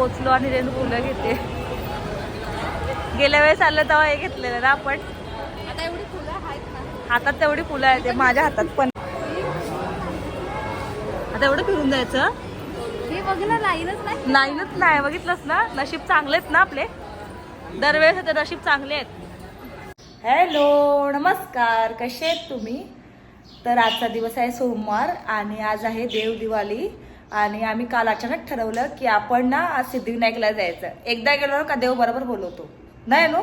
पोचलो आणि रेणू फुलं घेते. गेल्या वेळेस आलं तेव्हा हे घेतलेलं ना आपण. आता हातात तेवढी फुलं आहेत माझ्या हातात पण. आता एवढं फिरून जायचं? हे बघ ना लाईनच नाही. लाईनच नाही बघितलंस ना? नशीब चांगले आहेत ना आपले? दरवेळेस ते नशीब चांगले आहेत. हॅलो नमस्कार. कसे आहेत तुम्ही? तर आजचा दिवस आहे सोमवार आणि आज आहे देव दिवाळी आणि आम्ही काल अचानक ठरवलं की आपण ना आज सिद्धिविनायकला जायचं एकदा गेलो का देव बरोबर बोलवतो. नाही नो?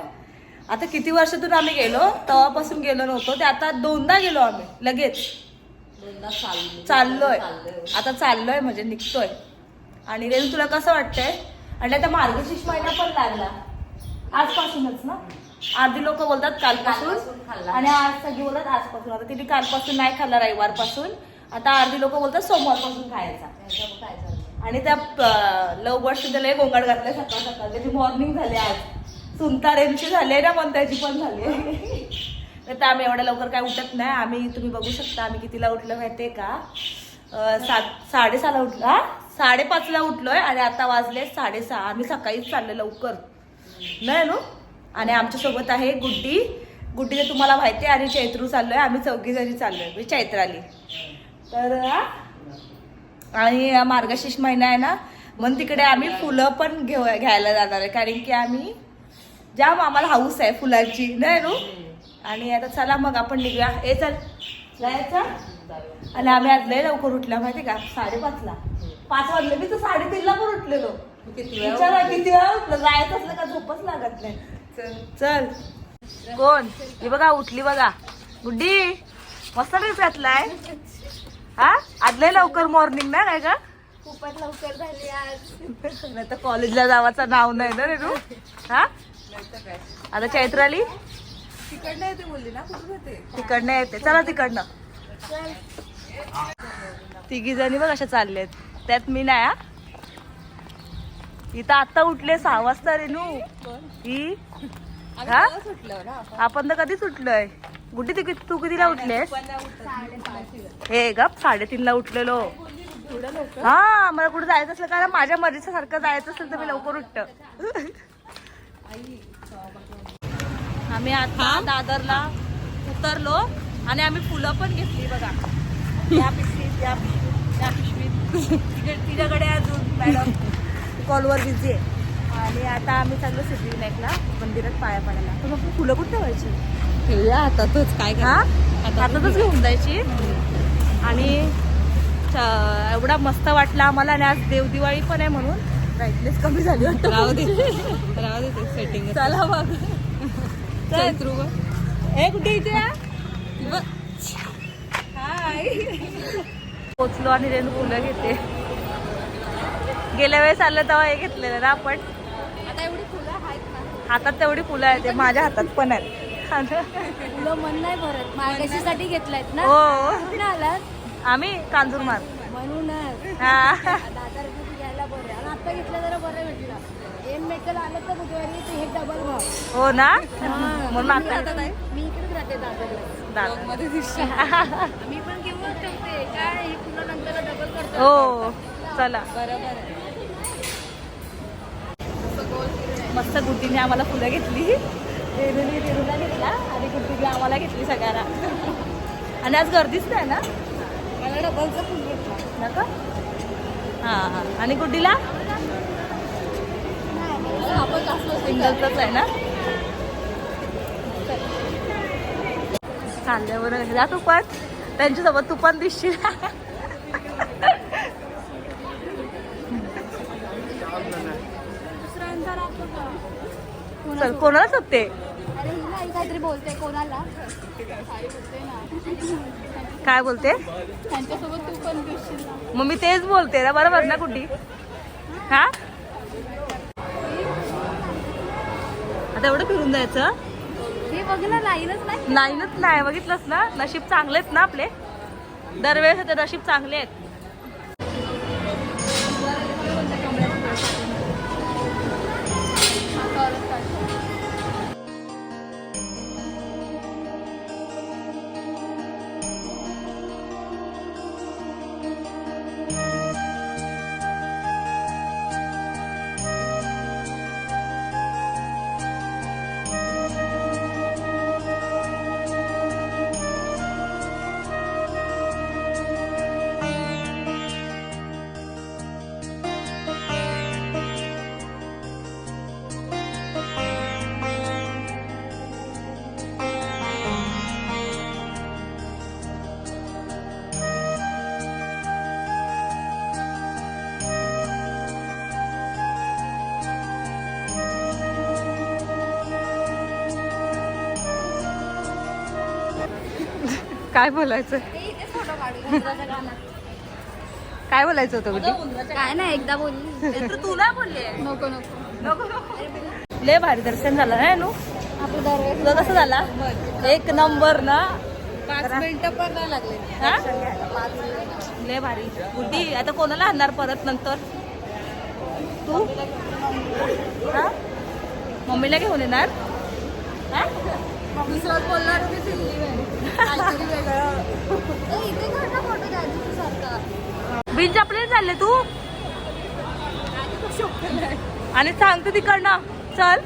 आता किती वर्षातून आम्ही गेलो तेव्हापासून गेलो नव्हतो. ते आता दोनदा गेलो आम्ही लगेच. चाललोय. आता चाललोय म्हणजे निघतोय. आणि रेणू तुला कसं वाटतंय? आणि आता मार्गशीर्ष महिना पण लागला. आजपासूनच ना? आधी लोक बोलतात कालपासून. आणि आज सगळी बोलतात आजपासून. आता तिने कालपासून नाही खाल्ला रविवारपासून. आता अर्धी लोक बोलतात सोमवारपासून खायचा. आणि त्या लव बर्ड सुद्धा लय गोंगाट घातलाय सकाळ सकाळ. त्याची मॉर्निंग झाली आज. सुंतारेंची झाली ना पण त्याची पण झाली तर आम्ही एवढ्या लवकर काय उठत नाही. आम्ही तुम्ही बघू शकता आम्ही कितीला उठलो माहितीये का? सात साडेसहाला उठलो. साडेपाचला उठलोय आणि आता वाजले साडेसहा. आम्ही सकाळीच चाललो लवकर. नाही ना? आणि आमच्यासोबत आहे गुड्डी. गुड्डी तर तुम्हाला माहिती आहे आणि चैत्रू चाललोय. आम्ही चौघी जणी चाललोय. म्हणजे चैत्राली. तर हा, आणि मार्गशीर्ष महिना आहे ना मग तिकडे आम्ही फुलं पण घेऊ घ्यायला जाणार आहे. कारण की आम्ही जाम आम्हाला हाऊस आहे फुलांची. नाही रू? आणि आता चला मग आपण निघूया. ए चल. जायचं आणि आम्ही आज लय लवकर उठल्या माहिती का? साडेपाचला. पाच वाजले. मी तर साडेतीनला पण उठलेलो. विचारा किती वेळा उठलं. जायचं असलं का झोपच लागत नाही. चल. कोण? ही बघा उठली बघा. गुड्डी मस्त ड्रेस घातलाय. हा? आज लय लवकर मॉर्निंग ना काय का खूपच लवकर झाली आज. नाही तर कॉलेजला जावाचं नाव नाही ना रे तू? हा? आता चैत्राली? तिकडनं येते बोलली ना? कुठून येते? तिकडनं येते. चला तिकडनं. तिघी जणी बघ अशा चाललेत. त्यात मी नाही हा? इथं आता उठले सहा वाजता रे नू. ही? हा आपण तर कधीच उठलोय गुड्डी तू किती- तू कितीला उठलेस? हे गप साडेतीनला उठलेलो. हा मला कुठे जायचं असलं कारण माझ्या मर्जीच्या सारखं जायचं असेल तर मी लवकर उठत. आम्ही आता दादरला उतरलो आणि आम्ही फुलं पण घेतली बघा. या पिशवीत या पिशवीत या पिशवीत. तिकडे- तिच्याकडे अजून मॅडम कॉलवर बिझी आहे. आणि आता आम्ही चाललो सिद्धिविनायकला मंदिरात पाया पडायला. तर मग फुलं कुठे ठेवायची? ठेवूया हातातच काय हा? हातातच घेऊन जायची? आणि एवढा मस्त वाटला आम्हाला आणि आज देवदिवाळी पण आहे म्हणून. ब्राईटनेस कमी झाली राहू दे. राहू दे सेटिंग चला मग. चैत्रू हे कुठे इथे? हाय. पोचलो आणि रेणू फुलं घेते. गेल्या वेळेस आलं तेव्हा हे घेतलेलं ना आपण. आता एवढी फुलं आहेत ना हातात तेवढी फुलं आहेत माझ्या हातात पण आहेत. फुलं मन नाही भरत. मार्गशीसाठी घेतलायत ना? हो. कुठे आलात आम्ही कांजूरमार म्हणूनच. हा. रुपये घ्यायला बरं आणि आता घेतलं जरा बरं भेटलं एम मेकल आलं तर बुधवारी ते हे डबल भाव. हो ना? हा. म्हणून आता मी इकडेच राहते दादरला. दादा मी पण घेऊन ठेवते. काय हे फुलं नंतर डबल करतो. हो. चला. बरोबर मस्त गुड्डीने आम्हाला फुलं घेतली. रेणूने रेणूला घेतला आणि गुड्डीने आम्हाला घेतली सगळ्यांना आणि आज गर्दीच नाही ना मला डबलचा फुल घेतलं नका हां हां आणि कुठीला सिंगलचाच आहे ना कांद्यावर जा तू पण त्यांच्यासोबत तू पण दिसशील का चल कोणाला सोबते अरे ही काहीतरी बोलते कोणाला. काही बोलते ना काय बोलते? त्यांच्यासोबत तू पण दिसशील मग मी तेच बोलते ना बरोबर ना गुड्डी हा? आता एवढं फिरून जायचं? हे बघ ना लाईनच नाही. लाईनच नाही बघितलंस ना? नशीब चांगले आहेत ना आपले? दरवेळेस ते नशीब चांगले आहेत. काय बोलायचं. काय बोलायचं होतं गुड्डी काय नाही एकदा बोलली. तू नाही बोलली नको नको. लय भारी दर्शन झालं ना? नू तुझं कसं झाला? एक नंबर ना? पाच मिनिटं पण नाही लागले. हा? पाच मिनिटं. लय भारी. गुड्डी आता कोणाला आणणार परत नंतर? तू? हा? मम्मीला घेऊन येणार? हा? दुसरं बोलणार काहीतरी वेगळं. ए, इथे फोटो सारखा. बीच आपले चालले तू? आणि सांगतो तिकडनं. चल.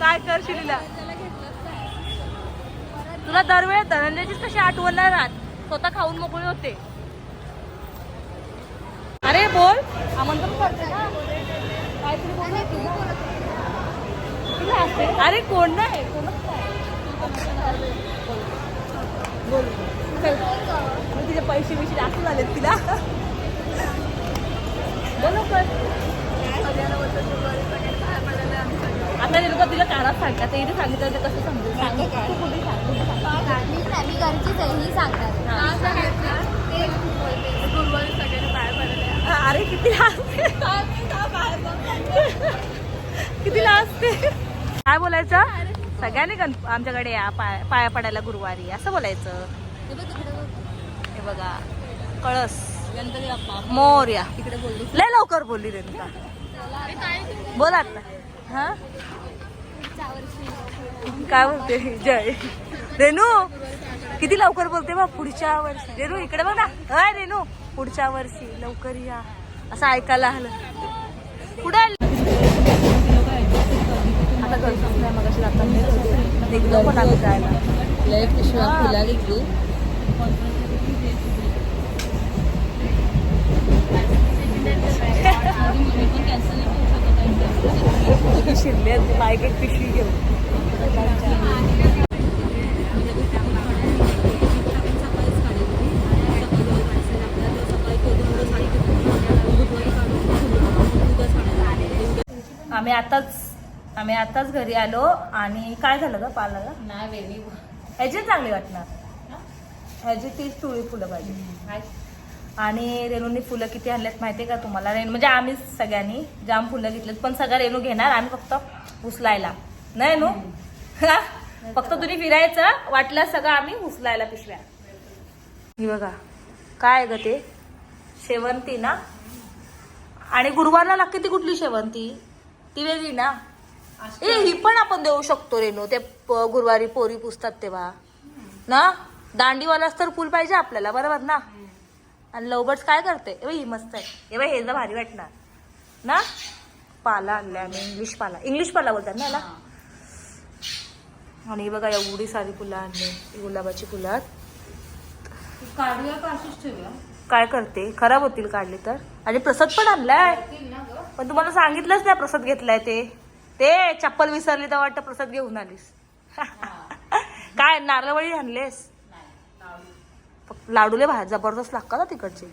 काय कर शिलीला? तुला दरवेळ धनंजयचीच कशी आठवण नाही राहत. स्वतः खाऊन मोकळे होते. अरे बोल. आमंत्रण करते ना काहीतरी बोल? अरे कोण नाही? कोणच नाही बोल. चल. मग तिचे पैसे बिशे जास्त झालेत तिला. बोल लवकर. आता हे लोक तिला कानात सांगतात. ते इथे सांगितलं तर कसं सांग तू कुठे सांग. मी घरचीच आहे ही सांगतात हा. ते. हा, अरे किती लाजते किती लाजते काय बोलायचं? सगळ्यांनी गण आमच्याकडे या पाय पाया पडायला गुरुवारी. असं बोलायचं. हे बघा. कळस. मोर्या तिकडे बोलली लय लवकर बोलली रेणुका बोला आता. हा? काय बोलते? जय. रेणू किती लवकर बोलते बा पुढच्या वर्षी. रेणू इकडे बघ ना. हाय रेणू. पुढच्या वर्षी लवकर या. असं ऐकायला आलं. पुढे आलं? आता गरजच नाही मग अशी जातात निघलो पण आम्ही जायला. लय पिशव्या. फुला घेतली शिरले बाईक एक पिशवी घेऊन. आम्ही आताच आम्ही आताच घरी आलो आणि काय झालं ग पालाला नाही वेगळी ह्याची चांगली वाटणार. ह्याची तीच तुळी फुलं पाहिजे. आणि रेणूंनी फुलं किती आणल्यात माहितीये का तुम्हाला? रेणू म्हणजे आम्हीच सगळ्यांनी जाम फुलं घेतलेत पण सगळं रेणू घेणार आम्ही फक्त उचलायला. नाही नू? फक्त तुम्ही फिरायचं वाटलं सगळं आम्ही उचलायला पिशव्या. ही बघा काय ग ते? शेवंती ना? आणि गुरुवारला लागते ती कुठली शेवंती? ती वेगळी ना? ए ही पण आपण देऊ शकतो रेणू. ते गुरुवारी पोरी पुसतात तेव्हा. ना? दांडीवालाच तर फुल पाहिजे आपल्याला बरोबर ना? आणि लवबर्ड्स काय करते? ए ही मस्त आहे. ए बाई, हे भारी वाटणार. ना? पाला आणलाय आम्ही इंग्लिश पाला. इंग्लिश पाला बोलतात ना याला? आणि बघा एवढी सारी फुलं आणली. गुलाबाची फुलं काय करते? खराब होतील काढली तर. आणि प्रसाद पण आणलाय. पण तुम्हाला सांगितलंच नाही प्रसाद घेतलाय ते. ते चप्पल विसरली तर वाटतं प्रसाद घेऊन आलीस. काय नारळवळी आणलेस? लाडूले बाहेर जबरदस्त लागतात ना तिकडचे.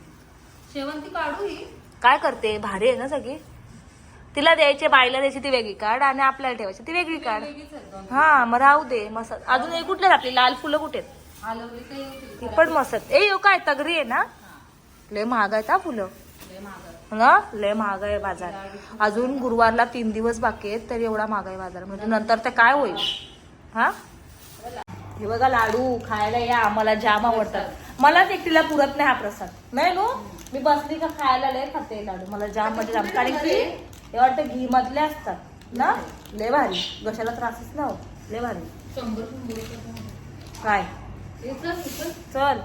शेवंती काढू ही. काय करते? भारी आहे ना सगळी. तिला द्यायचे बाईला द्यायची ती वेगळी काढ आणि आपल्याला ठेवायची. ती वेगळी काढ. आहे हा मग राहू दे. मस्त. अजून एक कुठले आपली? लाल फुलं कुठे. ती पण मस्त ए यो काय तगरी आहे ना? लय महाग आहेत हा फुलं. आहे. ना? लय महाग आहे बाजार. अजून गुरुवारला तीन दिवस बाकी आहेत तरी एवढा महाग आहे बाजार. म्हणजे नंतर ते काय होईल? हा? हे बघा लाडू खायला या आम्हाला जाम आवडतात. मलाच एकटीला पुरत नाही हा प्रसाद. नाही नो? मी बसली का खायला लय खाते लाडू. मला जाम म्हणजे जाम कारण की हे वाटतं घी मधले असतात ना? लय भारी. घशाला त्रासच ना हो लय भारी. काय? चल.